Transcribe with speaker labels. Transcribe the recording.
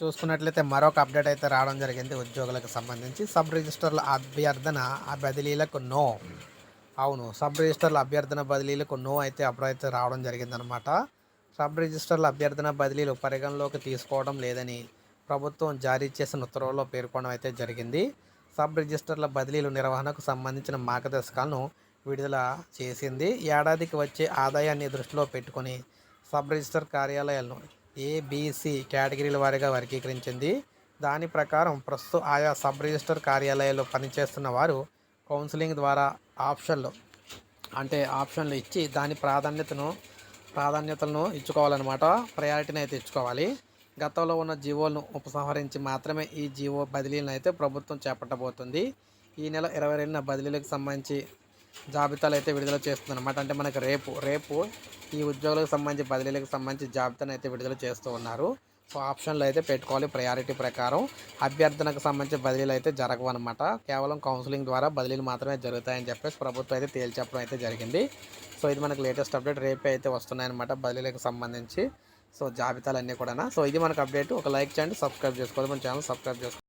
Speaker 1: చూసుకున్నట్లయితే మరొక అప్డేట్ అయితే రావడం జరిగింది ఉద్యోగులకు సంబంధించి. సబ్ రిజిస్టర్ల అభ్యర్థన బదిలీలకు నో. అవును సబ్ రిజిస్టర్ల అభ్యర్థన బదిలీలకు నో అయితే అప్పుడైతే రావడం జరిగిందనమాట సబ్ రిజిస్టర్ల అభ్యర్థన బదిలీలు పరిగణలోకి తీసుకోవడం లేదని ప్రభుత్వం జారీ చేసిన ఉత్తర్వుల్లో పేర్కొనడం అయితే జరిగింది. సబ్ రిజిస్టర్ల బదిలీలు నిర్వహణకు సంబంధించిన మార్గదర్శకాలను విడుదల చేసింది. ఏడాదికి వచ్చే ఆదాయాన్ని దృష్టిలో పెట్టుకొని సబ్ రిజిస్టర్ కార్యాలయాలను ఏబిసి కేటగిరీల వారీగా వర్గీకరించింది. దాని ప్రకారం ప్రస్తుతం ఆయా సబ్ రిజిస్టర్ కార్యాలయాల్లో పనిచేస్తున్న వారు కౌన్సిలింగ్ ద్వారా ఆప్షన్లు అంటే ఆప్షన్లు ఇచ్చి దాని ప్రాధాన్యతను ప్రాధాన్యతలను ఇచ్చుకోవాలన్నమాట. ప్రయారిటీని అయితే ఇచ్చుకోవాలి. గతంలో ఉన్న జీవోలను ఉపసంహరించి మాత్రమే ఈ జీవో బదిలీలను అయితే ప్రభుత్వం చేపట్టబోతుంది. ఈ నెల ఇరవై రెండున బదిలీలకు సంబంధించి జాబితాలు అయితే విడుదల చేస్తుంది అనమాట అంటే మనకి రేపు రేపు ఈ ఉద్యోగులకు సంబంధించి బదిలీలకు సంబంధించి జాబితాను అయితే విడుదల చేస్తూ ఉన్నారు. సో ఆప్షన్లు అయితే పెట్టుకోవాలి ప్రయారిటీ ప్రకారం. అభ్యర్థనకు సంబంధించి బదిలీలు అయితే జరగవు అనమాట కేవలం కౌన్సిలింగ్ ద్వారా బదిలీలు మాత్రమే జరుగుతాయని చెప్పేసి ప్రభుత్వం అయితే తేల్చెప్పడం అయితే జరిగింది. సో ఇది మనకు లేటెస్ట్ అప్డేట్ రేపే అయితే వస్తున్నాయన్నమాట బదిలీలకు సంబంధించి. సో జాబితాలన్నీ కూడా సో ఇది మనకు అప్డేట్ ఒక లైక్ చేయండి సబ్స్క్రైబ్ చేసుకోవాలి. మన ఛానల్ సబ్స్క్రైబ్ చేసుకోండి